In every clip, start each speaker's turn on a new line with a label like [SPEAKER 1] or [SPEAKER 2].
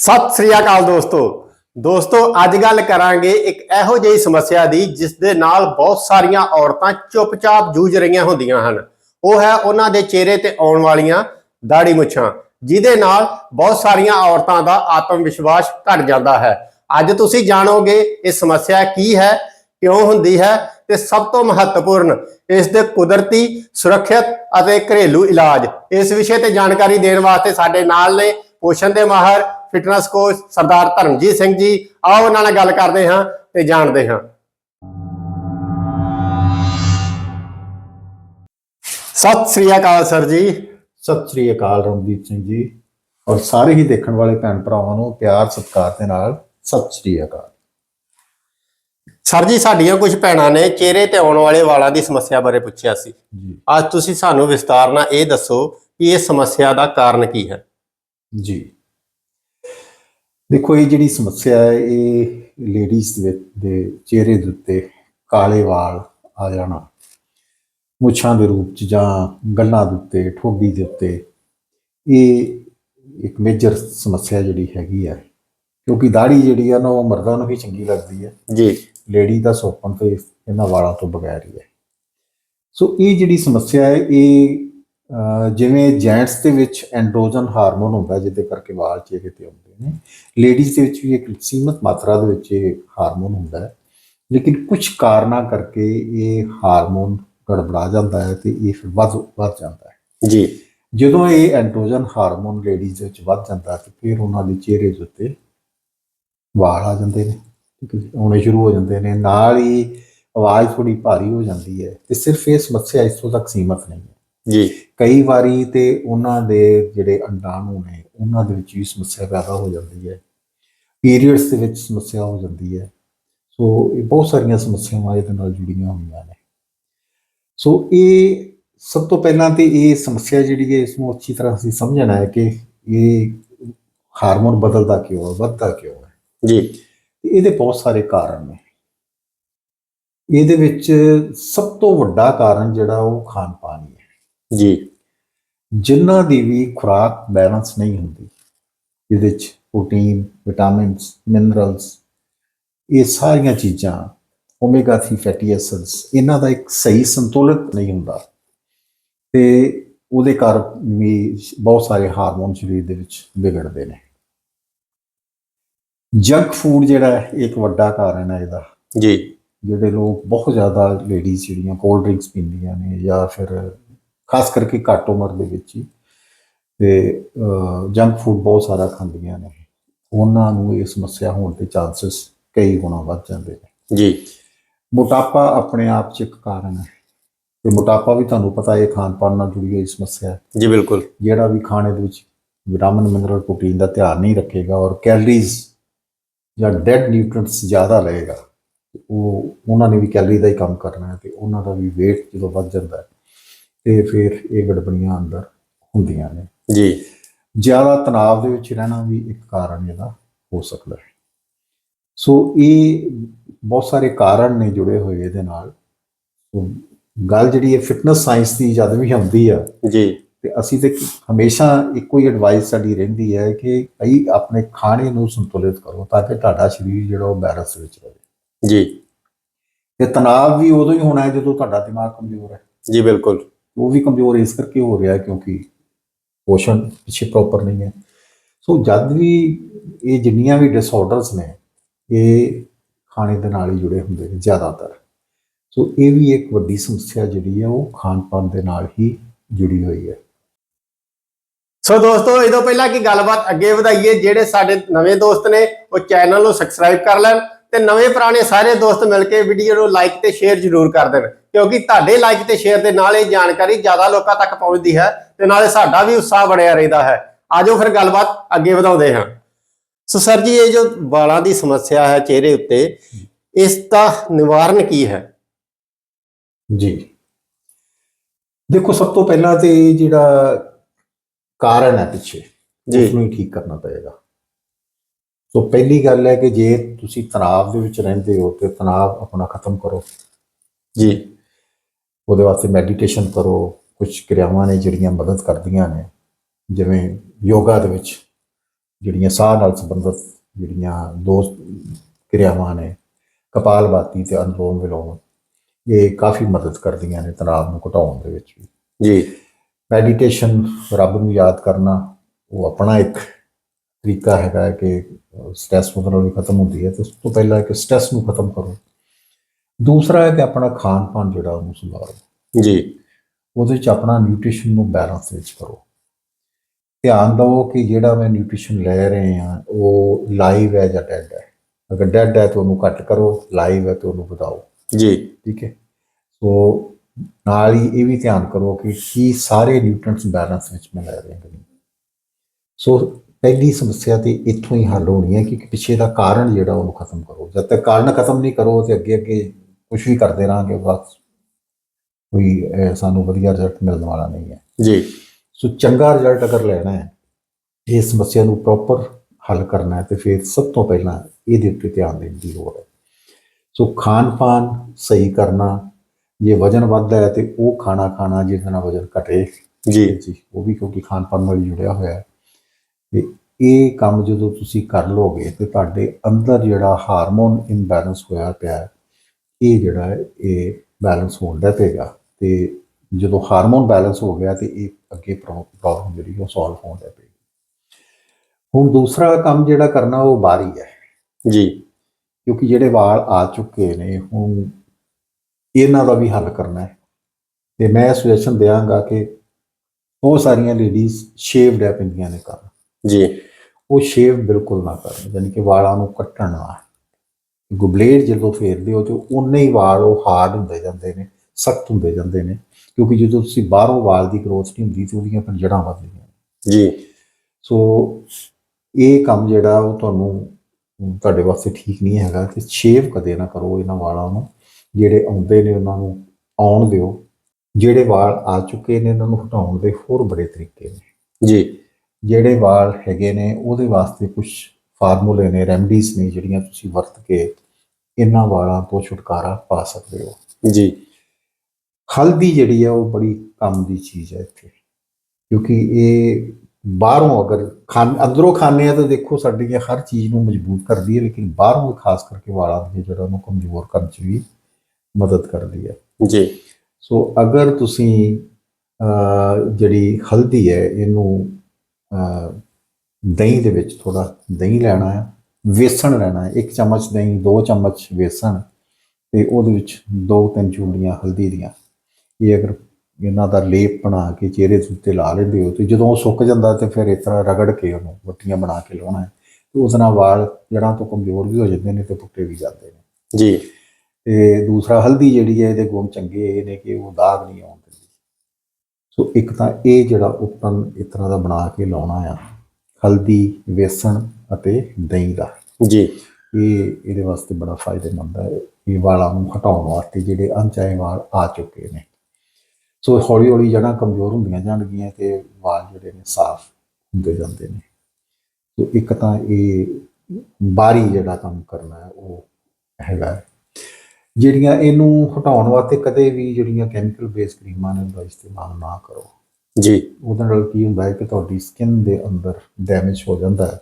[SPEAKER 1] ਸਤਿ ਸ੍ਰੀ ਅਕਾਲ ਦੋਸਤੋ। ਦੋਸਤੋ, ਅੱਜ ਗੱਲ ਕਰਾਂਗੇ ਇੱਕ ਇਹੋ ਜਿਹੀ ਸਮੱਸਿਆ ਦੀ, ਜਿਸ ਦੇ ਨਾਲ ਬਹੁਤ ਸਾਰੀਆਂ ਔਰਤਾਂ ਚੁੱਪਚਾਪ ਜੂਝ ਰਹੀਆਂ ਹੁੰਦੀਆਂ ਹਨ। ਉਹ ਹੈ ਉਹਨਾਂ ਦੇ ਚਿਹਰੇ ਤੇ ਆਉਣ ਵਾਲੀਆਂ ਦਾੜੀ ਮੁੱਛਾਂ, ਜਿਹਦੇ ਨਾਲ ਬਹੁਤ ਸਾਰੀਆਂ ਔਰਤਾਂ ਦਾ ਆਤਮ ਵਿਸ਼ਵਾਸ ਘਟ ਜਾਂਦਾ ਹੈ। ਅੱਜ ਤੁਸੀਂ ਜਾਣੋਗੇ ਇਹ ਸਮੱਸਿਆ ਕੀ ਹੈ, ਕਿਉਂ ਹੁੰਦੀ ਹੈ ਤੇ ਸਭ ਤੋਂ ਮਹੱਤਵਪੂਰਨ, ਇਸ ਦੇ ਕੁਦਰਤੀ, ਸੁਰੱਖਿਅਤ ਅਤੇ ਘਰੇਲੂ ਇਲਾਜ। ਇਸ ਵਿਸ਼ੇ ਤੇ ਜਾਣਕਾਰੀ ਦੇਣ ਵਾਸਤੇ ਸਾਡੇ ਨਾਲ ਨੇ ਪੋਸ਼ਣ ਦੇ ਮਾਹਰ ਫਿਟਨੈਸ ਕੋਚ ਸਰਦਾਰ ਧਰਮਜੀਤ ਸਿੰਘ ਜੀ ਆਓ ਉਹਨਾਂ ਨਾਲ ਗੱਲ ਕਰਦੇ ਹਾਂ ਤੇ ਜਾਣਦੇ ਹਾਂ। ਸਤਿ ਸ੍ਰੀ ਅਕਾਲ ਸਰ ਜੀ।
[SPEAKER 2] ਸਤਿ ਸ੍ਰੀ ਅਕਾਲ ਰਣਦੀਪ ਸਿੰਘ ਜੀ। ਔਰ ਸਾਰੇ ਹੀ ਦੇਖਣ ਵਾਲੇ ਭੈਣ ਭਰਾਵਾਂ ਨੂੰ ਪਿਆਰ ਸਤਿਕਾਰ ਦੇ ਨਾਲ ਸਤਿ ਸ੍ਰੀ ਅਕਾਲ।
[SPEAKER 1] ਸਰ ਜੀ ਸਾਡੀਆਂ ਕੁਝ ਭੈਣਾਂ ਨੇ ਚਿਹਰੇ ਤੇ ਆਉਣ ਵਾਲੇ ਵਾਲਾਂ ਦੀ ਸਮੱਸਿਆ ਬਾਰੇ ਪੁੱਛਿਆ ਸੀ। ਅੱਜ ਤੁਸੀਂ ਸਾਨੂੰ ਵਿਸਤਾਰ ਨਾਲ ਇਹ ਦੱਸੋ ਕਿ ਇਹ ਸਮੱਸਿਆ ਦਾ ਕਾਰਨ ਕੀ ਹੈ।
[SPEAKER 2] ਜੀ। ਦੇਖੋ ਇਹ ਜਿਹੜੀ ਸਮੱਸਿਆ ਹੈ ਇਹ ਲੇਡੀਜ਼ ਦੇ ਦੇ ਚਿਹਰੇ ਦੇ ਉੱਤੇ ਕਾਲੇ ਵਾਲ ਆ ਜਾਣਾ। ਮੁੱਛਾਂ ਦੇ ਰੂਪ ਚ ਜਾਂ ਗੱਲਾਂ ਦੇ ਉੱਤੇ ਠੋਡੀ ਦੇ ਉੱਤੇ ਇਹ ਇੱਕ ਮੇਜਰ ਸਮੱਸਿਆ ਜਿਹੜੀ ਹੈਗੀ ਹੈ ਕਿਉਂਕਿ ਦਾੜੀ ਜਿਹੜੀ ਆ ਨਾ ਉਹ ਮਰਦਾਂ ਨੂੰ ਵੀ ਚੰਗੀ ਲੱਗਦੀ ਹੈ
[SPEAKER 1] ਜੀ।
[SPEAKER 2] ਲੇਡੀ ਦਾ ਸੋਪਨ ਤੇ ਇਹਨਾਂ ਵਾਲਾਂ ਤੋਂ ਬਗੈਰ ਹੀ ਹੈ ਸੋ ਇਹ ਜਿਹੜੀ ਸਮੱਸਿਆ ਹੈ ਇਹ ਜਿਵੇਂ ਜੈਂਟਸ ਦੇ ਵਿੱਚ ਐਂਡਰੋਜਨ ਹਾਰਮੋਨ ਹੁੰਦਾ ਜਿਹਦੇ ਕਰਕੇ ਵਾਲ ਚਿਹਰੇ ਤੇ ਆਉਂਦੇ ਨੇ। ਲੇਡੀਜ਼ ਦੇ ਵਿੱਚ ਵੀ ਇੱਕ ਸੀਮਤ ਮਾਤਰਾ ਦੇ ਵਿੱਚ ਇਹ ਹਾਰਮੋਨ ਹੁੰਦਾ ਹੈ। ਲੇਕਿਨ ਕੁਝ ਕਾਰਨਾਂ ਕਰਕੇ ਇਹ ਹਾਰਮੋਨ ਗੜਬੜਾ ਜਾਂਦਾ ਹੈ ਤੇ ਇਹ ਫਿਰ ਵੱਧ ਵੱਧ ਜਾਂਦਾ ਹੈ।
[SPEAKER 1] ਜੀ।
[SPEAKER 2] ਜਦੋਂ ਇਹ ਐਂਡਰੋਜਨ ਹਾਰਮੋਨ ਲੇਡੀਜ਼ ਵਿੱਚ ਵੱਧ ਜਾਂਦਾ ਤੇ ਫਿਰ ਉਹਨਾਂ ਦੇ ਚਿਹਰੇ ਦੇ ਉੱਤੇ ਵਾਲ ਆ ਜਾਂਦੇ ਨੇ ਠੀਕ ਹੈ ਆਉਣੇ ਸ਼ੁਰੂ ਹੋ ਜਾਂਦੇ ਨੇ। ਨਾਲ ਹੀ ਆਵਾਜ਼ ਥੋੜੀ ਭਾਰੀ ਹੋ ਜਾਂਦੀ ਹੈ ਤੇ ਸਿਰਫ ਇਹ ਸਮੱਸਿਆ ਇਸੋ ਤੱਕ ਸੀਮਤ ਨਹੀਂ ਹੈ।
[SPEAKER 1] ਜੀ।
[SPEAKER 2] ਕਈ ਵਾਰੀ ਤੇ ਉਹਨਾਂ ਦੇ ਜਿਹੜੇ ਅੰਡਾਣੂ ਨੇ ਉਹਨਾਂ ਦੇ ਵਿੱਚ ਵੀ ਸਮੱਸਿਆ ਪੈਦਾ ਹੋ ਜਾਂਦੀ ਹੈ। ਪੀਰੀਅਡਸ ਦੇ ਵਿੱਚ ਸਮੱਸਿਆ ਹੋ ਜਾਂਦੀ ਹੈ। ਸੋ ਇਹ ਬਹੁਤ ਸਾਰੀਆਂ ਸਮੱਸਿਆਵਾਂ ਇਹਦੇ ਨਾਲ ਜੁੜੀਆਂ ਹੋਈਆਂ ਨੇ। ਸੋ ਇਹ ਸਭ ਤੋਂ ਪਹਿਲਾਂ ਤੇ ਇਹ ਸਮੱਸਿਆ ਜਿਹੜੀ ਹੈ ਇਸ ਨੂੰ ਅੱਛੀ ਤਰ੍ਹਾਂ ਅਸੀਂ ਸਮਝਣਾ ਹੈ ਕਿ ਇਹ ਹਾਰਮੋਨ ਬਦਲਦਾ ਕਿਉਂ ਹੈ ਵੱਧਦਾ ਕਿਉਂ ਹੈ।
[SPEAKER 1] ਜੀ।
[SPEAKER 2] ਇਹਦੇ ਬਹੁਤ ਸਾਰੇ ਕਾਰਨ ਨੇ। ਇਹਦੇ ਵਿੱਚ ਸਭ ਤੋਂ ਵੱਡਾ ਕਾਰਨ ਜਿਹੜਾ ਉਹ ਖਾਣ ਪਾਣ ਹੈ।
[SPEAKER 1] ਜੀ।
[SPEAKER 2] ਜਿਨ੍ਹਾਂ ਦੀ ਵੀ ਖੁਰਾਕ ਬੈਲੈਂਸ ਨਹੀਂ ਹੁੰਦੀ ਜਿਹਦੇ ਵਿੱਚ ਪ੍ਰੋਟੀਨ ਵਿਟਾਮਿਨਸ ਮਿਨਰਲਸ ਇਹ ਸਾਰੀਆਂ ਚੀਜ਼ਾਂ ਓਮੇਗਾ 3 ਫੈਟੀ ਐਸਿਡਸ ਇਹਨਾਂ ਦਾ ਇੱਕ ਸਹੀ ਸੰਤੁਲਿਤ ਨਹੀਂ ਹੁੰਦਾ। ਤੇ ਉਹਦੇ ਕਾਰਨ ਵੀ ਬਹੁਤ ਸਾਰੇ ਹਾਰਮੋਨ ਸਰੀਰ ਦੇ ਵਿੱਚ ਵਿਗੜਦੇ ਨੇ। ਜੰਕ ਫੂਡ ਜਿਹੜਾ ਹੈ ਇਹ ਇੱਕ ਵੱਡਾ ਕਾਰਨ ਹੈ ਇਹਦਾ।
[SPEAKER 1] ਜੀ।
[SPEAKER 2] ਜਿਹੜੇ ਲੋਕ ਬਹੁਤ ਜ਼ਿਆਦਾ ਲੇਡੀਜ਼ ਜਿਹੜੀਆਂ ਕੋਲਡ ਡਰਿੰਕਸ ਪੀਂਦੀਆਂ ਨੇ ਜਾਂ ਫਿਰ ਖਾਸ ਕਰਕੇ ਘੱਟ ਉਮਰ ਦੇ ਵਿੱਚ ਹੀ। ਤੇ ਜੰਕ ਫੂਡ ਬਹੁਤ ਸਾਰਾ ਖਾਂਦੀਆਂ ਨੇ। ਉਹਨਾਂ ਨੂੰ ਇਹ ਸਮੱਸਿਆ ਹੋਣ ਦੇ ਚਾਂਸਸ ਕਈ ਗੁਣਾ ਵੱਧ ਜਾਂਦੇ ਨੇ।
[SPEAKER 1] ਜੀ।
[SPEAKER 2] ਮੋਟਾਪਾ ਆਪਣੇ ਆਪ 'ਚ ਇੱਕ ਕਾਰਨ ਹੈ। ਤੇ ਮੋਟਾਪਾ ਵੀ ਤੁਹਾਨੂੰ ਪਤਾ ਹੈ ਖਾਣ ਪਾਣ ਨਾਲ ਜੁੜੀ ਹੋਈ ਸਮੱਸਿਆ ਹੈ।
[SPEAKER 1] ਜੀ ਬਿਲਕੁਲ।
[SPEAKER 2] ਜਿਹੜਾ ਵੀ ਖਾਣੇ ਦੇ ਵਿੱਚ ਵਿਟਾਮਿਨ ਮਿਨਰਲ ਪ੍ਰੋਟੀਨ ਦਾ ਧਿਆਨ ਨਹੀਂ ਰੱਖੇਗਾ ਔਰ ਕੈਲਰੀਜ਼ ਜਾਂ ਡੈਡ ਨਿਊਟ੍ਰੀਐਂਟਸ ਜ਼ਿਆਦਾ ਲਏਗਾ ਉਹ ਉਹਨਾਂ ਨੇ ਵੀ ਕੈਲਰੀ ਦਾ ਹੀ ਕੰਮ ਕਰਨਾ ਹੈ ਤੇ ਉਹਨਾਂ ਦਾ ਵੀ weight ਜਦੋਂ ਵੱਧ ਜਾਂਦਾ ਹੈ ਤੇ ਫਿਰ ਇਹ ਗੜਬੜੀਆਂ ਅੰਦਰ ਹੁੰਦੀਆਂ ਨੇ।
[SPEAKER 1] ਜੀ।
[SPEAKER 2] ਜ਼ਿਆਦਾ ਤਣਾਅ ਦੇ ਵਿੱਚ ਰਹਿਣਾ ਵੀ ਇੱਕ ਕਾਰਨ ਇਹਦਾ ਹੋ ਸਕਦਾ ਹੈ। ਸੋ ਇਹ ਬਹੁਤ ਸਾਰੇ ਕਾਰਨ ਨੇ ਜੁੜੇ ਹੋਏ ਇਹਦੇ ਨਾਲ। ਗੱਲ ਜਿਹੜੀ ਹੈ ਫਿਟਨੈਸ ਸਾਇੰਸ ਦੀ ਜਦ ਵੀ ਆਉਂਦੀ ਆ
[SPEAKER 1] ਜੀ।
[SPEAKER 2] ਤੇ ਅਸੀਂ ਤੇ ਹਮੇਸ਼ਾ ਇੱਕੋ ਹੀ ਐਡਵਾਈਸ ਸਾਡੀ ਰਹਿੰਦੀ ਹੈ ਕਿ ਭਈ ਆਪਣੇ ਖਾਣੇ ਨੂੰ ਸੰਤੁਲਿਤ ਕਰੋ ਤਾਂ ਕਿ ਤੁਹਾਡਾ ਸਰੀਰ ਜਿਹੜਾ ਉਹ ਬੈਲੈਂਸ ਵਿੱਚ ਰਹੇ।
[SPEAKER 1] ਜੀ।
[SPEAKER 2] ਤੇ ਤਣਾਅ ਵੀ ਉਦੋਂ ਹੀ ਹੋਣਾ ਹੈ ਜਦੋਂ ਤੁਹਾਡਾ ਦਿਮਾਗ ਕਮਜ਼ੋਰ ਹੈ।
[SPEAKER 1] ਜੀ ਬਿਲਕੁਲ।
[SPEAKER 2] ਉਹ ਵੀ ਕਮਜ਼ੋਰ ਇਸ ਕਰਕੇ ਹੋ ਰਿਹਾ ਕਿਉਂਕਿ ਪੋਸ਼ਣ ਪਿੱਛੇ ਪ੍ਰੋਪਰ ਨਹੀਂ ਹੈ। ਸੋ ਜਦ ਵੀ ਇਹ ਜਿੰਨੀਆਂ ਵੀ ਡਿਸਆਰਡਰਸ ਨੇ, ਇਹ ਖਾਣੇ ਦੇ ਨਾਲ ਹੀ ਜੁੜੇ ਹੁੰਦੇ ਨੇ ਜ਼ਿਆਦਾਤਰ। ਸੋ ਇਹ ਵੀ ਇੱਕ ਵੱਡੀ ਸਮੱਸਿਆ ਜਿਹੜੀ ਹੈ, ਉਹ ਖਾਣ ਪਾਣ ਦੇ ਨਾਲ ਹੀ ਜੁੜੀ ਹੋਈ ਹੈ।
[SPEAKER 1] ਸੋ ਦੋਸਤੋ ਇਹ ਤੋਂ ਪਹਿਲਾਂ ਕਿ ਗੱਲਬਾਤ ਅੱਗੇ ਵਧਾਈਏ। ਜਿਹੜੇ ਸਾਡੇ ਨਵੇਂ ਦੋਸਤ ਨੇ, ਉਹ ਚੈਨਲ ਨੂੰ ਸਬਸਕ੍ਰਾਈਬ ਕਰ ਲੈਣ। ਤੇ ਨਵੇਂ ਪੁਰਾਣੇ ਸਾਰੇ ਦੋਸਤ ਮਿਲ ਕੇ ਵੀਡੀਓ ਨੂੰ ਲਾਈਕ ਤੇ ਸ਼ੇਅਰ ਜ਼ਰੂਰ ਕਰ ਦੇਣ। ਕਿਉਂਕਿ ਤੁਹਾਡੇ ਲਾਈਕ ਤੇ ਸ਼ੇਅਰ ਦੇ ਨਾਲ ਇਹ ਜਾਣਕਾਰੀ ਜ਼ਿਆਦਾ ਲੋਕਾਂ ਤੱਕ ਪਹੁੰਚਦੀ ਹੈ ਤੇ ਨਾਲੇ ਸਾਡਾ ਵੀ ਉਤਸ਼ਾਹ ਬਣਿਆ ਰਹਿੰਦਾ ਹੈ। ਆਜੋ ਫਿਰ ਗੱਲਬਾਤ ਅੱਗੇ ਵਧਾਉਂਦੇ ਹਾਂ। ਸੋ ਸਰ ਜੀ ਇਹ ਜੋ ਵਾਲਾਂ ਦੀ ਸਮੱਸਿਆ ਹੈ ਚਿਹਰੇ ਉੱਤੇ ਇਸ ਦਾ ਨਿਵਾਰਨ ਕੀ ਹੈ?
[SPEAKER 2] ਜੀ। ਦੇਖੋ ਸਭ ਤੋਂ ਪਹਿਲਾਂ ਤੇ ਜਿਹੜਾ ਕਾਰਨ ਹੈ ਪਿੱਛੇ
[SPEAKER 1] ਜੀ।
[SPEAKER 2] ਉਸ ਨੂੰ ਠੀਕ ਕਰਨਾ ਪਏਗਾ। ਸੋ ਪਹਿਲੀ ਗੱਲ ਹੈ ਕਿ ਜੇ ਤੁਸੀਂ ਤਣਾਅ ਦੇ ਵਿੱਚ ਰਹਿੰਦੇ ਹੋ ਤੇ ਤਣਾਅ ਆਪਣਾ ਖਤਮ ਕਰੋ।
[SPEAKER 1] ਜੀ।
[SPEAKER 2] ਉਹਦੇ ਵਾਸਤੇ ਮੈਡੀਟੇਸ਼ਨ ਕਰੋ। ਕੁਝ ਕਿਰਿਆਵਾਂ ਨੇ ਜਿਹੜੀਆਂ ਮਦਦ ਕਰਦੀਆਂ ਨੇ। ਜਿਵੇਂ ਯੋਗਾ ਦੇ ਵਿੱਚ ਜਿਹੜੀਆਂ ਸਾਹ ਨਾਲ ਸੰਬੰਧਿਤ ਜਿਹੜੀਆਂ ਦੋ ਕਿਰਿਆਵਾਂ ਨੇ ਕਪਾਲਭਾਤੀ ਤੇ ਅਨੁਲੋਮ ਵਿਲੋਮ ਇਹ ਕਾਫੀ ਮਦਦ ਕਰਦੀਆਂ ਨੇ ਤਣਾਅ ਨੂੰ ਘਟਾਉਣ ਦੇ ਵਿੱਚ ਵੀ।
[SPEAKER 1] ਜੀ।
[SPEAKER 2] ਮੈਡੀਟੇਸ਼ਨ ਰੱਬ ਨੂੰ ਯਾਦ ਕਰਨਾ ਉਹ ਆਪਣਾ ਇੱਕ ਤਰੀਕਾ ਹੈਗਾ ਹੈ ਕਿ ਸਟ੍ਰੈਸ ਉਹਦੇ ਨਾਲ ਵੀ ਖਤਮ ਹੁੰਦੀ ਹੈ ਤੇ ਉਸ ਤੋਂ ਪਹਿਲਾਂ ਕਿ ਸਟ੍ਰੈਸ ਨੂੰ ਖਤਮ ਕਰੋ। ਦੂਸਰਾ ਹੈ ਕਿ ਆਪਣਾ ਖਾਣ ਪਾਣ ਜਿਹੜਾ ਉਹਨੂੰ ਸੁਧਾਰੋ
[SPEAKER 1] ਜੀ।
[SPEAKER 2] ਉਹਦੇ ਵਿੱਚ ਆਪਣਾ ਨਿਊਟ੍ਰੀਸ਼ਨ ਨੂੰ ਬੈਲੈਂਸ ਵਿੱਚ ਕਰੋ। ਧਿਆਨ ਦਿਓ ਕਿ ਜਿਹੜਾ ਮੈਂ ਨਿਊਟ੍ਰੀਸ਼ਨ ਲੈ ਰਹੇ ਹਾਂ ਉਹ ਲਾਈਵ ਹੈ ਜਾਂ ਡੈਡ ਹੈ। ਅਗਰ ਡੈਡ ਹੈ ਤਾਂ ਉਹਨੂੰ ਘੱਟ ਕਰੋ ਲਾਈਵ ਹੈ ਤਾਂ ਉਹਨੂੰ ਵਧਾਓ।
[SPEAKER 1] ਜੀ।
[SPEAKER 2] ਠੀਕ ਹੈ? ਸੋ ਨਾਲ ਹੀ ਇਹ ਵੀ ਧਿਆਨ ਕਰੋ ਕਿ ਕੀ ਸਾਰੇ ਨਿਊਟ੍ਰੀਐਂਟਸ ਬੈਲੈਂਸ ਵਿੱਚ ਮੈਂ ਲੈ ਰਿਹਾ ਨਹੀਂ। ਸੋ ਪਹਿਲੀ ਸਮੱਸਿਆ ਤੇ ਇੱਥੋਂ ਹੀ ਹੱਲ ਹੋਣੀ ਹੈ ਕਿ ਪਿੱਛੇ ਦਾ ਕਾਰਨ ਜਿਹੜਾ ਉਹਨੂੰ ਖਤਮ ਕਰੋ। ਜਦ ਤੱਕ ਕਾਰਨ ਖਤਮ ਨਹੀਂ ਕਰੋ ਤੇ ਅੱਗੇ ਅੱਗੇ ਕੁਝ ਵੀ ਕਰਦੇ ਰਹਾਂਗੇ ਬਸ ਕੋਈ ਸਾਨੂੰ ਵਧੀਆ ਰਿਜ਼ਲਟ ਮਿਲਣ ਵਾਲਾ ਨਹੀਂ ਹੈ।
[SPEAKER 1] ਜੀ।
[SPEAKER 2] ਸੋ ਚੰਗਾ ਰਿਜ਼ਲਟ ਅਗਰ ਲੈਣਾ ਹੈ ਇਹ ਸਮੱਸਿਆ ਨੂੰ ਪ੍ਰੋਪਰ ਹੱਲ ਕਰਨਾ ਹੈ ਤੇ ਫਿਰ ਸਭ ਤੋਂ ਪਹਿਲਾਂ ਇਹਦੇ ਉੱਤੇ ਧਿਆਨ ਦੇਣ ਦੀ ਲੋੜ ਹੈ। ਸੋ ਖਾਣ ਪਾਨ ਸਹੀ ਕਰਨਾ ਜੇ ਵਜਨ ਵੱਧਦਾ ਹੈ ਤੇ ਉਹ ਖਾਣਾ ਖਾਣਾ ਜਿਹਦੇ ਨਾਲ ਵਜਨ ਘਟੇ।
[SPEAKER 1] ਜੀ।
[SPEAKER 2] ਜੀ ਉਹ ਵੀ ਕਿਉਂਕਿ ਖਾਣ ਪਾਨ ਨਾਲ ਜੁੜਿਆ ਹੋਇਆ ਹੈ। ਤੇ ਇਹ ਕੰਮ ਜਦੋਂ ਤੁਸੀਂ ਕਰ ਲੋਗੇ ਤੇ ਤੁਹਾਡੇ ਅੰਦਰ ਜਿਹੜਾ ਹਾਰਮੋਨ ਇੰਬੈਲੈਂਸ ਹੋਇਆ ਪਿਆ ਇਹ ਜਿਹੜਾ ਇਹ ਬੈਲੈਂਸ ਹੋਣ ਦਾ ਪਏਗਾ ਤੇ ਜਦੋਂ ਹਾਰਮੋਨ ਬੈਲੈਂਸ ਹੋ ਗਿਆ ਤੇ ਇਹ ਅੱਗੇ ਪ੍ਰੋਬਲਮ ਜਿਹੜੀ ਉਹ ਸੋਲਵ ਹੋਣ ਦਾ ਪਏਗੀ ਹੁਣ ਦੂਸਰਾ ਕੰਮ ਜਿਹੜਾ ਕਰਨਾ ਉਹ ਬਾਰੀ ਹੈ
[SPEAKER 1] ਜੀ।
[SPEAKER 2] ਕਿਉਂਕਿ ਜਿਹੜੇ ਵਾਲ ਆ ਚੁੱਕੇ ਨੇ ਹੁਣ ਇਹਨਾਂ ਦਾ ਵੀ ਹੱਲ ਕਰਨਾ ਹੈ। ਤੇ ਮੈਂ ਸੁਜੈਸ਼ਨ ਦਿਆਂਗਾ ਕਿ ਉਹ ਸਾਰੀਆਂ ਲੇਡੀਜ਼ ਸ਼ੇਵਡ ਹੈ ਪੈਂਦੀਆਂ ਨੇ ਕਰ
[SPEAKER 1] ਜੀ।
[SPEAKER 2] ਉਹ ਸ਼ੇਵ ਬਿਲਕੁਲ ਨਾ ਕਰਨ ਯਾਨੀ ਕਿ ਵਾਲਾਂ ਨੂੰ ਕੱਟਣ ਨਾ। ਗੁਬਲੇਡ ਜਦੋਂ ਫੇਰਦੇ ਹੋ ਤੇ ਉਨੇ ਹੀ ਵਾਲ ਉਹ ਹਾਰਡ ਹੁੰਦੇ ਜਾਂਦੇ ਨੇ ਸਖਤ ਹੁੰਦੇ ਜਾਂਦੇ ਨੇ ਕਿਉਂਕਿ ਜਦੋਂ ਤੁਸੀਂ ਬਾਹਰੋਂ ਵਾਲ ਦੀ ਗਰੋਥ ਨਹੀਂ ਹੁੰਦੀ ਤੇ ਉਹਦੀਆਂ ਫਿਰ ਜੜਾਂ ਵੱਧਦੀਆਂ।
[SPEAKER 1] ਜੀ।
[SPEAKER 2] ਸੋ ਇਹ ਕੰਮ ਜਿਹੜਾ ਉਹ ਤੁਹਾਨੂੰ ਤੁਹਾਡੇ ਵਾਸਤੇ ਠੀਕ ਨਹੀਂ ਹੈਗਾ ਤੇ ਸ਼ੇਵ ਕਦੇ ਨਾ ਕਰੋ ਇਹਨਾਂ ਵਾਲਾਂ ਨੂੰ। ਜਿਹੜੇ ਆਉਂਦੇ ਨੇ ਉਹਨਾਂ ਨੂੰ ਆਉਣ ਦਿਓ। ਜਿਹੜੇ ਵਾਲ ਆ ਚੁੱਕੇ ਨੇ ਇਹਨਾਂ ਨੂੰ ਹਟਾਉਣ ਦੇ ਹੋਰ ਬੜੇ ਤਰੀਕੇ ਨੇ।
[SPEAKER 1] ਜੀ।
[SPEAKER 2] ਜਿਹੜੇ ਵਾਲ ਹੈਗੇ ਨੇ ਉਹਦੇ ਵਾਸਤੇ ਕੁਝ ਫਾਰਮੂਲੇ ਨੇ ਰੈਮਡੀਜ਼ ਨੇ ਜਿਹੜੀਆਂ ਤੁਸੀਂ ਵਰਤ ਕੇ ਇਹਨਾਂ ਵਾਲਾਂ ਤੋਂ ਛੁਟਕਾਰਾ ਪਾ ਸਕਦੇ ਹੋ।
[SPEAKER 1] ਜੀ।
[SPEAKER 2] ਹਲਦੀ ਜਿਹੜੀ ਹੈ ਉਹ ਬੜੀ ਕੰਮ ਦੀ ਚੀਜ਼ ਹੈ ਇੱਥੇ। ਕਿਉਂਕਿ ਇਹ ਬਾਹਰੋਂ ਅਗਰ ਖਾਨ ਅੰਦਰੋਂ ਖਾਂਦੇ ਆ ਤਾਂ ਦੇਖੋ ਸਾਡੀ ਇਹ ਹਰ ਚੀਜ਼ ਨੂੰ ਮਜ਼ਬੂਤ ਕਰਦੀ ਹੈ ਲੇਕਿਨ ਬਾਹਰੋਂ ਖਾਸ ਕਰਕੇ ਵਾਲਾਂ ਦੀ ਜਿਹੜਾ ਉਹਨੂੰ ਕਮਜ਼ੋਰ ਕਰਨ 'ਚ ਵੀ ਮਦਦ ਕਰਦੀ ਹੈ
[SPEAKER 1] ਜੀ।
[SPEAKER 2] ਸੋ ਅਗਰ ਤੁਸੀਂ ਜਿਹੜੀ ਹਲਦੀ ਹੈ ਇਹਨੂੰ ਦਹੀਂ ਦੇ ਵਿੱਚ ਥੋੜਾ ਦਹੀਂ ਲੈਣਾ ਹੈ ਵੇਸਣ ਲੈਣਾ ਹੈ ਇੱਕ ਚਮਚ ਦਹੀਂ ਦੋ ਚਮਚ ਵੇਸਣ ਤੇ ਉਹਦੇ ਵਿੱਚ ਦੋ ਤਿੰਨ ਚੂੜੀਆਂ ਹਲਦੀ ਦੀਆਂ। ਇਹ ਅਗਰ ਇਹਨਾਂ ਦਾ ਲੇਪ ਬਣਾ ਕੇ ਚਿਹਰੇ ਦੇ ਉੱਤੇ ਲਾ ਲੈਂਦੇ ਹੋ ਤੇ ਜਦੋਂ ਉਹ ਸੁੱਕ ਜਾਂਦਾ ਤੇ ਫਿਰ ਇਸ ਤਰ੍ਹਾਂ ਰਗੜ ਕੇ ਉਹਨੂੰ ਵੱਟੀਆਂ ਬਣਾ ਕੇ ਲਾਉਣਾ ਹੈ। ਤੇ ਉਸ ਨਾਲ ਵਾਲ ਜੜ੍ਹਾਂ ਤੋਂ ਕਮਜ਼ੋਰ ਵੀ ਹੋ ਜਾਂਦੇ ਨੇ ਤੇ ਪੁੱਟੇ ਵੀ ਜਾਂਦੇ ਨੇ।
[SPEAKER 1] ਜੀ।
[SPEAKER 2] ਤੇ ਦੂਸਰਾ ਹਲਦੀ ਜਿਹੜੀ ਹੈ ਇਹਦੇ ਗੁਣ ਚੰਗੇ ਇਹ ਨੇ ਕਿ ਉਹ ਦਾਗ ਨਹੀਂ ਆਉਣ ਦਿੰਦੀ ਸੋ ਇੱਕ ਤਾਂ ਇਹ ਜਿਹੜਾ ਉਪਕਰਨ ਇਸ ਤਰ੍ਹਾਂ ਦਾ ਬਣਾ ਕੇ ਲਾਉਣਾ ਆ ਹਲਦੀ ਵੇਸਣ ਅਤੇ ਦਹੀਂ ਦਾ।
[SPEAKER 1] ਜੀ।
[SPEAKER 2] ਇਹ ਇਹਦੇ ਵਾਸਤੇ ਬੜਾ ਫਾਇਦੇਮੰਦ ਹੈ। ਇਹ ਵਾਲਾਂ ਨੂੰ ਹਟਾਉਣ ਵਾਸਤੇ ਜਿਹੜੇ ਅਣਚਾਹੇ ਵਾਲ ਆ ਚੁੱਕੇ ਨੇ। ਸੋ ਹੌਲੀ ਹੌਲੀ ਜੜ੍ਹਾਂ ਕਮਜ਼ੋਰ ਹੁੰਦੀਆਂ ਜਾਣਗੀਆਂ ਤੇ ਵਾਲ ਜਿਹੜੇ ਨੇ ਸਾਫ਼ ਹੁੰਦੇ ਜਾਂਦੇ ਨੇ। ਸੋ ਇੱਕ ਤਾਂ ਇਹ ਬਾਰੀ ਜਿਹੜਾ ਕੰਮ ਕਰਨਾ ਹੈ ਉਹ ਹੈਗਾ। ਜਿਹੜੀਆਂ ਇਹਨੂੰ ਹਟਾਉਣ ਵਾਸਤੇ ਕਦੇ ਵੀ ਜਿਹੜੀਆਂ ਕੈਮੀਕਲ ਬੇਸ ਕਰੀਮਾਂ ਨੇ ਉਹਦਾ ਇਸਤੇਮਾਲ ਨਾ ਕਰੋ।
[SPEAKER 1] ਜੀ।
[SPEAKER 2] ਉਹਦੇ ਨਾਲ ਕੀ ਹੁੰਦਾ ਹੈ ਕਿ ਤੁਹਾਡੀ ਸਕਿਨ ਦੇ ਅੰਦਰ ਡੈਮੇਜ ਹੋ ਜਾਂਦਾ ਹੈ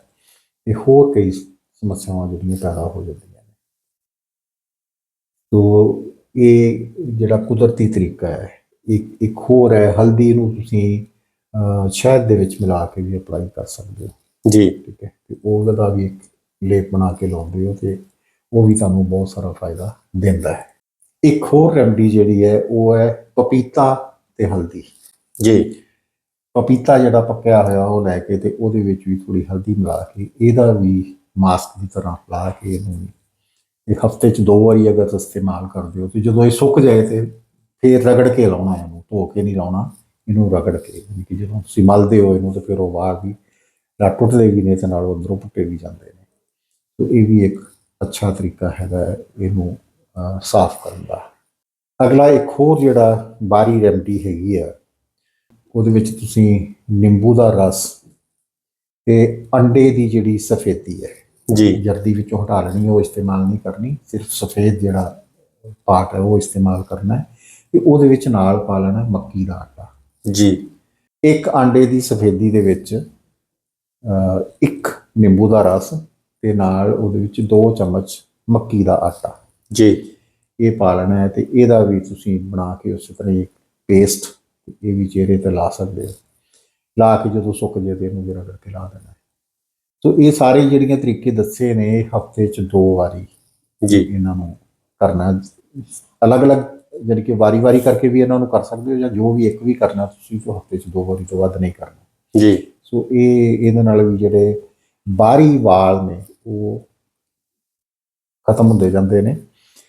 [SPEAKER 2] ਤੇ ਹੋਰ ਕਈ ਸਮੱਸਿਆਵਾਂ ਜਿਹੜੀਆਂ ਪੈਦਾ ਹੋ ਜਾਂਦੀਆਂ ਨੇ। ਤੋ ਇਹ ਜਿਹੜਾ ਕੁਦਰਤੀ ਤਰੀਕਾ ਹੈ ਇੱਕ ਇੱਕ ਹੋਰ ਹੈ ਹਲਦੀ ਨੂੰ ਤੁਸੀਂ ਸ਼ਹਿਦ ਦੇ ਵਿੱਚ ਮਿਲਾ ਕੇ ਵੀ ਅਪਲਾਈ ਕਰ ਸਕਦੇ ਹੋ।
[SPEAKER 1] ਜੀ।
[SPEAKER 2] ਠੀਕ ਹੈ? ਤੇ ਉਹਦਾ ਵੀ ਇੱਕ ਲੇਪ ਬਣਾ ਕੇ ਲਾਉਂਦੇ ਹੋ ਤੇ ਉਹ ਵੀ ਤੁਹਾਨੂੰ ਬਹੁਤ ਸਾਰਾ ਫਾਇਦਾ ਦਿੰਦਾ ਹੈ। ਇੱਕ ਹੋਰ ਰੈਮਡੀ ਜਿਹੜੀ ਹੈ ਉਹ ਹੈ ਪਪੀਤਾ ਤੇ ਹਲਦੀ।
[SPEAKER 1] ਜੀ।
[SPEAKER 2] ਪਪੀਤਾ ਜਿਹੜਾ ਪੱਕਿਆ ਹੋਇਆ ਉਹ ਲੈ ਕੇ ਤੇ ਉਹਦੇ ਵਿੱਚ ਵੀ ਥੋੜੀ ਹਲਦੀ ਮਿਲਾ ਕੇ ਇਹਦਾ ਵੀ ਮਾਸਕ ਦੀ ਤਰ੍ਹਾਂ ਲਾ ਕੇ ਇਹਨੂੰ ਇੱਕ ਹਫ਼ਤੇ 'ਚ ਦੋ ਵਾਰੀ ਅਗਰ ਇਸਤੇਮਾਲ ਕਰਦੇ ਹੋ ਤੇ ਜਦੋਂ ਇਹ ਸੁੱਕ ਜਾਏ ਤੇ ਫੇਰ ਰਗੜ ਕੇ ਲਾਉਣਾ ਇਹਨੂੰ ਧੋ ਕੇ ਨਹੀਂ ਲਾਉਣਾ ਇਹਨੂੰ ਰਗੜ ਕੇ। ਯਾਨੀ ਕਿ ਜਦੋਂ ਤੁਸੀਂ ਮਲਦੇ ਹੋ ਇਹਨੂੰ ਤੇ ਫਿਰ ਉਹ ਬਾਹਰ ਵੀ ਨਾ ਟੁੱਟਦੇ ਵੀ ਨੇ ਤੇ ਨਾਲ ਅੰਦਰੋਂ ਪੁੱਟੇ ਵੀ ਜਾਂਦੇ ਨੇ। ਸੋ ਇਹ ਵੀ ਇੱਕ ਅੱਛਾ ਤਰੀਕਾ ਹੈਗਾ ਇਹਨੂੰ ਸਾਫ਼ ਕਰਨ ਦਾ। ਅਗਲਾ ਇੱਕ ਹੋਰ ਜਿਹੜਾ ਬਾਰੀ ਰੈਮਡੀ ਹੈਗੀ ਆ ਉਹਦੇ ਵਿੱਚ ਤੁਸੀਂ ਨਿੰਬੂ ਦਾ ਰਸ ਤੇ ਅੰਡੇ ਦੀ ਜਿਹੜੀ ਸਫੇਦੀ ਹੈ
[SPEAKER 1] ਜੀ।
[SPEAKER 2] ਜਰਦੀ ਵਿੱਚੋਂ ਹਟਾ ਲੈਣੀ ਉਹ ਇਸਤੇਮਾਲ ਨਹੀਂ ਕਰਨੀ ਸਿਰਫ ਸਫੇਦ ਜਿਹੜਾ ਪਾਰਟ ਹੈ ਉਹ ਇਸਤੇਮਾਲ ਕਰਨਾ ਹੈ ਤੇ ਉਹਦੇ ਵਿੱਚ ਨਾਲ ਪਾ ਲੈਣਾ ਮੱਕੀ ਦਾ ਆਟਾ।
[SPEAKER 1] ਜੀ।
[SPEAKER 2] ਇੱਕ ਆਂਡੇ ਦੀ ਸਫੇਦੀ ਦੇ ਵਿੱਚ ਇੱਕ ਨਿੰਬੂ ਦਾ ਰਸ ਤੇ ਨਾਲ ਉਹਦੇ ਵਿੱਚ 2 ਚਮਚ ਮੱਕੀ ਦਾ ਆਟਾ।
[SPEAKER 1] ਜੀ।
[SPEAKER 2] ਇਹ ਪਾ ਲੈਣਾ ਹੈ ਤੇ ਇਹਦਾ ਵੀ ਤੁਸੀਂ ਬਣਾ ਕੇ ਉਸੇ ਤਰ੍ਹਾਂ ਹੀ ਪੇਸਟ ਇਹ ਵੀ ਚਿਹਰੇ ਤੇ ਲਾ ਸਕਦੇ ਹੋ। ਲਾ ਕੇ ਜਦੋਂ ਸੁੱਕ ਜੇ ਤੇ ਇਹਨੂੰ ਜਰਾ ਕਰਕੇ ਲਾ ਦੇਣਾ ਸੋ ਇਹ ਸਾਰੇ ਜਿਹੜੀਆਂ ਤਰੀਕੇ ਦੱਸੇ ਨੇ ਹਫ਼ਤੇ 'ਚ ਦੋ ਵਾਰੀ
[SPEAKER 1] ਜੀ।
[SPEAKER 2] ਇਹਨਾਂ ਨੂੰ ਕਰਨਾ ਅਲੱਗ-ਅਲੱਗ ਜਿਹੜੀ ਕਿ ਵਾਰੀ-ਵਾਰੀ ਕਰਕੇ ਵੀ ਇਹਨਾਂ ਨੂੰ ਕਰ ਸਕਦੇ ਹੋ ਜਾਂ ਜੋ ਵੀ ਇੱਕ ਵੀ ਕਰਨਾ ਤੁਸੀਂ ਹਫ਼ਤੇ 'ਚ ਦੋ ਵਾਰੀ ਤੋਂ ਵੱਧ ਨਹੀਂ ਕਰਨਾ।
[SPEAKER 1] ਜੀ।
[SPEAKER 2] ਸੋ ਇਹ ਇਹਦੇ ਨਾਲ ਵੀ ਜਿਹੜੇ ਬਾਹਰੀ ਵਾਲ ਨੇ ਉਹ ਖਤਮ ਹੁੰਦੇ ਜਾਂਦੇ ਨੇ।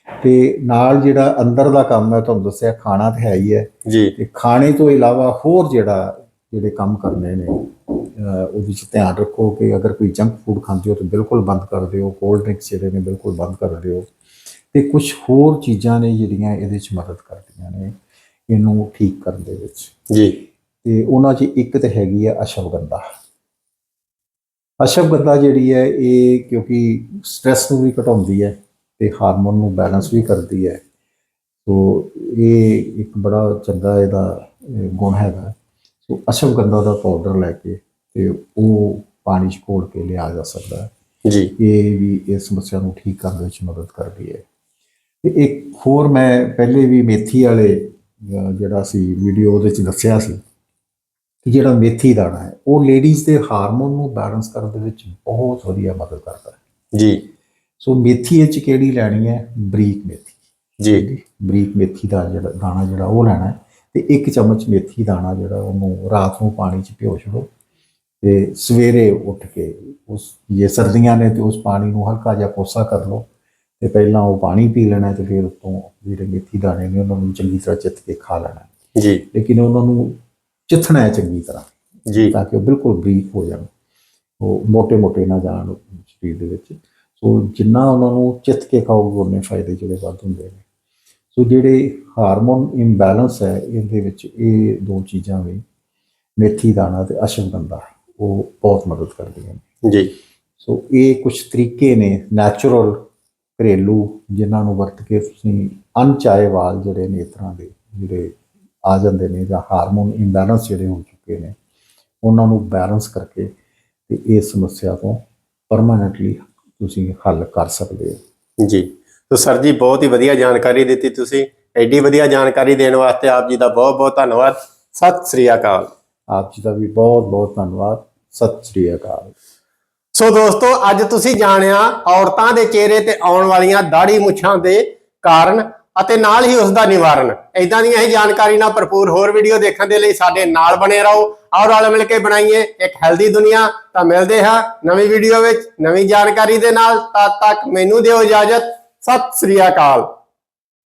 [SPEAKER 2] ਤੇ ਨਾਲ ਜਿਹੜਾ ਅੰਦਰ ਦਾ ਕੰਮ ਹੈ ਤੁਹਾਨੂੰ ਦੱਸਿਆ ਖਾਣਾ ਤੇ ਹੈ ਹੀ ਹੈ।
[SPEAKER 1] ਜੀ।
[SPEAKER 2] ਤੇ ਖਾਣੇ ਤੋਂ ਇਲਾਵਾ ਹੋਰ ਜਿਹੜਾ ਜਿਹੜੇ ਕੰਮ ਕਰਨੇ ਨੇ ਉਹਦੇ ਵਿੱਚ ਧਿਆਨ ਰੱਖੋ ਕਿ ਅਗਰ ਕੋਈ ਜੰਕ ਫੂਡ ਖਾਂਦੇ ਹੋ ਤਾਂ ਬਿਲਕੁਲ ਬੰਦ ਕਰ ਦਿਓ। ਕੋਲਡ ਡਰਿੰਕਸ ਜਿਹੜੇ ਨੇ ਬਿਲਕੁਲ ਬੰਦ ਕਰ ਦਿਓ। ਤੇ ਕੁਝ ਹੋਰ ਚੀਜ਼ਾਂ ਨੇ ਜਿਹੜੀਆਂ ਇਹਦੇ 'ਚ ਮਦਦ ਕਰਦੀਆਂ ਨੇ ਇਹਨੂੰ ਠੀਕ ਕਰਨ ਦੇ ਵਿੱਚ।
[SPEAKER 1] ਜੀ।
[SPEAKER 2] ਤੇ ਉਹਨਾਂ 'ਚ ਇੱਕ ਤੇ ਹੈਗੀ ਹੈ ਅਸ਼ਵਗੰਧਾ। ਅਸ਼ਵਗੰਧਾ ਜਿਹੜੀ ਹੈ ਇਹ ਕਿਉਂਕਿ ਸਟ੍ਰੈਸ ਨੂੰ ਵੀ ਘਟਾਉਂਦੀ ਹੈ ਤੇ ਹਾਰਮੋਨ ਨੂੰ ਬੈਲੈਂਸ ਵੀ ਕਰਦੀ ਹੈ। ਸੋ ਇਹ ਇੱਕ ਬੜਾ ਚੰਗਾ ਇਹਦਾ ਗੁਣ ਹੈਗਾ। ਸੋ ਅਸ਼ਵਗੰਧਾ ਦਾ ਪਾਊਡਰ ਲੈ ਕੇ ਤੇ ਉਹ ਪਾਣੀ 'ਚ ਘੋਲ ਕੇ ਲਿਆ ਜਾ ਸਕਦਾ ਹੈ।
[SPEAKER 1] ਜੀ।
[SPEAKER 2] ਇਹ ਵੀ ਇਸ ਸਮੱਸਿਆ ਨੂੰ ਠੀਕ ਕਰਨ ਵਿੱਚ ਮਦਦ ਕਰਦੀ ਹੈ। ਤੇ ਇੱਕ ਹੋਰ ਮੈਂ ਪਹਿਲੇ ਵੀ ਮੇਥੀ ਵਾਲੇ ਜਿਹੜਾ ਸੀ ਵੀਡੀਓ ਉਹਦੇ ਚ ਦੱਸਿਆ ਸੀ। ਕਿ ਜਿਹੜਾ ਮੇਥੀ ਦਾਣਾ ਹੈ ਉਹ ਲੇਡੀਜ਼ ਦੇ ਹਾਰਮੋਨ ਨੂੰ ਬੈਲੈਂਸ ਕਰਨ ਦੇ ਵਿੱਚ ਬਹੁਤ ਵਧੀਆ ਮਦਦ ਕਰਦਾ ਹੈ।
[SPEAKER 1] ਜੀ।
[SPEAKER 2] ਸੋ ਮੇਥੀ ਇਹ ਚ ਕਿਹੜੀ ਲੈਣੀ ਹੈ? ਬਰੀਕ ਮੇਥੀ।
[SPEAKER 1] ਜੀ।
[SPEAKER 2] ਬਰੀਕ ਮੇਥੀ ਦਾ ਜਿਹੜਾ ਦਾਣਾ ਜਿਹੜਾ ਉਹ ਲੈਣਾ ਹੈ ਤੇ ਇੱਕ ਚਮਚ ਮੇਥੀ ਦਾਣਾ ਜਿਹੜਾ ਉਹਨੂੰ ਰਾਤ ਨੂੰ ਪਾਣੀ 'ਚ ਭਿਓ ਛੱਡੋ ਤੇ ਸਵੇਰੇ ਉੱਠ ਕੇ ਉਸ ਜੇ ਸਰਦੀਆਂ ਨੇ ਤੇ ਉਸ ਪਾਣੀ ਨੂੰ ਹਲਕਾ ਜਿਹਾ ਕੋਸਾ ਕਰ ਲਓ ਤੇ ਪਹਿਲਾਂ ਉਹ ਪਾਣੀ ਪੀ ਲੈਣਾ ਤੇ ਫਿਰ ਉਤੋਂ ਜਿਹੜੇ ਮੇਥੀ ਦਾਣੇ ਨੇ ਉਹਨਾਂ ਨੂੰ ਚੰਗੀ ਤਰ੍ਹਾਂ ਚਿੱਤ ਕੇ ਖਾ ਲੈਣਾ।
[SPEAKER 1] ਜੀ।
[SPEAKER 2] ਲੇਕਿਨ ਉਹਨਾਂ ਨੂੰ ਚਿੱਥਣਾ ਹੈ ਚੰਗੀ ਤਰ੍ਹਾਂ
[SPEAKER 1] ਜੀ।
[SPEAKER 2] ਤਾਂ ਕਿ ਉਹ ਬਿਲਕੁਲ ਬਰੀਕ ਹੋ ਜਾਣ। ਉਹ ਮੋਟੇ ਮੋਟੇ ਨਾ ਜਾਣ ਸਰੀਰ ਦੇ ਵਿੱਚ। ਸੋ ਜਿੰਨਾ ਉਹਨਾਂ ਨੂੰ ਚਿੱਥ ਕੇ ਖਾਓਗੇ ਉਹਨੇ ਫਾਇਦੇ ਜਿਹੜੇ ਵੱਧ ਹੁੰਦੇ ਨੇ। ਸੋ ਜਿਹੜੇ ਹਾਰਮੋਨ ਇੰਬੈਲੈਂਸ ਹੈ ਇਹਦੇ ਵਿੱਚ ਇਹ ਦੋ ਚੀਜ਼ਾਂ ਵੀ ਮੇਥੀ ਦਾਣਾ ਤੇ ਅਸ਼ਵਗੰਧਾ ਉਹ ਬਹੁਤ ਮਦਦ ਕਰਦੀਆਂ ਨੇ।
[SPEAKER 1] ਜੀ।
[SPEAKER 2] ਸੋ ਇਹ ਕੁਝ ਤਰੀਕੇ ਨੇ ਨੈਚੁਰਲ ਘਰੇਲੂ ਜਿਨ੍ਹਾਂ ਨੂੰ ਵਰਤ ਕੇ ਤੁਸੀਂ ਅਨਚਾਏ ਵਾਲ ਜਿਹੜੇ ਨੇ ਇਸ ਤਰ੍ਹਾਂ ਦੇ ਜਿਹੜੇ ਆ ਜਾਂਦੇ ਨੇ ਜਾਂ ਹਾਰਮੋਨ ਇੰਬੈਲੈਂਸ ਜਿਹੜੇ ਹੋ ਚੁੱਕੇ ਨੇ ਉਹਨਾਂ ਨੂੰ ਬੈਲੈਂਸ ਕਰਕੇ ਤੇ ਇਸ ਸਮੱਸਿਆ ਤੋਂ ਪਰਮਾਨੈਂਟਲੀ ਤੁਸੀਂ ਹੱਲ ਕਰ ਸਕਦੇ ਹੋ।
[SPEAKER 1] ਜੀ ਤੋ ਸਰ ਜੀ ਬਹੁਤ ਹੀ ਵਧੀਆ ਜਾਣਕਾਰੀ ਦਿੱਤੀ ਤੁਸੀਂ ਐਡੀ ਵਧੀਆ ਜਾਣਕਾਰੀ ਦੇਣ ਵਾਸਤੇ ਆਪ ਜੀ ਦਾ ਬਹੁਤ ਬਹੁਤ ਧੰਨਵਾਦ। ਸਤਿ ਸ੍ਰੀ ਅਕਾਲ।
[SPEAKER 2] ਆਪ ਜੀ ਦਾ ਵੀ ਬਹੁਤ ਬਹੁਤ ਧੰਨਵਾਦ। ਸਤਿ ਸ੍ਰੀ ਅਕਾਲ।
[SPEAKER 1] ਸੋ ਦੋਸਤੋ ਅੱਜ ਤੁਸੀਂ ਜਾਣਿਆ ਔਰਤਾਂ ਦੇ ਚਿਹਰੇ ਤੇ ਆਉਣ ਵਾਲੀਆਂ ਦਾੜੀ ਮੁੱਛਾਂ ਦੇ ਕਾਰਨ ਅਤੇ ਨਾਲ ਹੀ ਉਸ ਦਾ ਨਿਵਾਰਨ। ਇਦਾਂ ਦੀਆਂ ਹੀ ਜਾਣਕਾਰੀ ਨਾਲ ਭਰਪੂਰ ਹੋਰ ਵੀਡੀਓ ਦੇਖਣ ਦੇ ਲਈ ਸਾਡੇ ਨਾਲ ਬਣੇ ਰਹੋ। ਆਓ ਰਲ ਮਿਲ ਕੇ ਬਣਾਈਏ ਇੱਕ ਹੈਲਦੀ ਦੁਨੀਆ। ਤਾਂ ਮਿਲਦੇ ਹਾਂ ਨਵੀਂ ਵੀਡੀਓ ਵਿੱਚ ਨਵੀਂ ਜਾਣਕਾਰੀ ਦੇ ਨਾਲ। ਤਦ ਤੱਕ ਮੈਨੂੰ ਦਿਓ ਇਜਾਜ਼ਤ। ਸਤਿ ਸ੍ਰੀ ਅਕਾਲ।